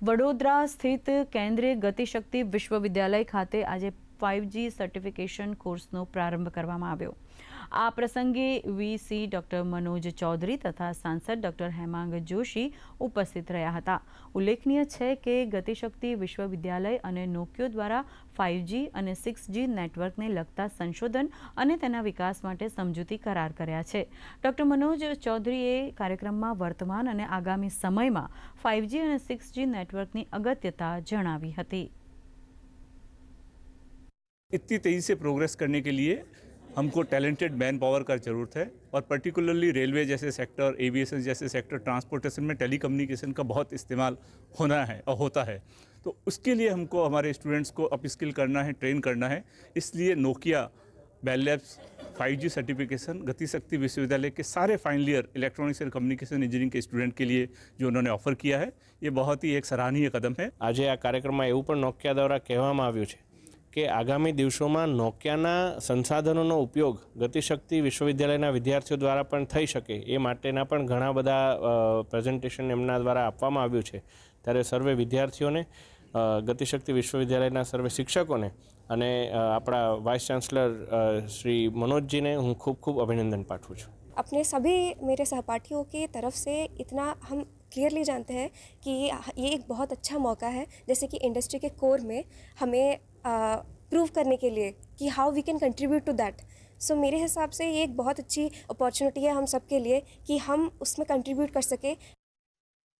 વડોદરા સ્થિત કેન્દ્રીય ગતિશક્તિ વિશ્વવિદ્યાલય ખાતે આજે ફાઇવ જી સર્ટિફિકેશન કોર્સનો પ્રારંભ કરવામાં આવ્યો. આ પ્રસંગે વીસી ડોક્ટર મનોજ ચૌધરી તથા સાંસદ ડોક્ટર હેમાંગ જોશી ઉપસ્થિત રહ્યા હતા. ઉલ્લેખનીય છે કે ગતિશક્તિ વિશ્વવિદ્યાલય અને નોકિયો દ્વારા ફાઇવજી અને સિક્સ જી નેટવર્કને લગતા સંશોધન અને તેના વિકાસ માટે સમજૂતી કરાર કર્યા છે. ડોક્ટર મનોજ ચૌધરીએ કાર્યક્રમમાં વર્તમાન અને આગામી સમયમાં ફાઇવજી અને સિક્સ જી નેટવર્કની અગત્યતા જણાવી હતી. इतनी तेज़ी से प्रोग्रेस करने के लिए हमको टैलेंटेड मैन पावर का ज़रूरत है और पर्टिकुलरली रेलवे जैसे सेक्टर एविएशन जैसे सेक्टर ट्रांसपोर्टेशन में टेलीकम्युनिकेशन का बहुत इस्तेमाल होना है और होता है तो उसके लिए हमको हमारे स्टूडेंट्स को अप स्किल करना है ट्रेन करना है इसलिए Nokia Bell Labs five G certification Gati Shakti Vishwavidyalaya के सारे final year electronics and communication engineering के स्टूडेंट के लिए जो उन्होंने ऑफर किया है ये बहुत ही एक सराहनीय कदम है આજે આ કાર્યક્રમમાં એવું પણ નોકિયા દ્વારા કહેવામાં આવ્યું છે કે આગામી દિવસોમાં નોકિયાના સંસાધનોનો ઉપયોગ ગતિશક્તિ વિશ્વવિદ્યાલયના વિદ્યાર્થીઓ દ્વારા પણ થઈ શકે એ માટેના પણ ઘણા બધા પ્રેઝન્ટેશન એમના દ્વારા આપવામાં આવ્યું છે ત્યારે સર્વે વિદ્યાર્થીઓને અ, ગતિશક્તિ વિશ્વવિદ્યાલયના સર્વે શિક્ષકોને અને અ, આપણા વાઇસ ચાન્સલર અ, શ્રી મનોજજીને હું ખૂબ ખૂબ અભિનંદન પાઠવું છું अपने सभी मेरे सहपाठियों की तरफ से इतना हम क्लियरली जानते हैं कि ये एक बहुत अच्छा मौका है जैसे कि इंडस्ट्री के कोर में हमें प्रूव करने के लिए कि how we can contribute to that so मेरे हिसाब से ये एक बहुत अच्छी अपॉर्चुनिटी है हम सब के लिए कि हम उसमें कंट्रीब्यूट कर सके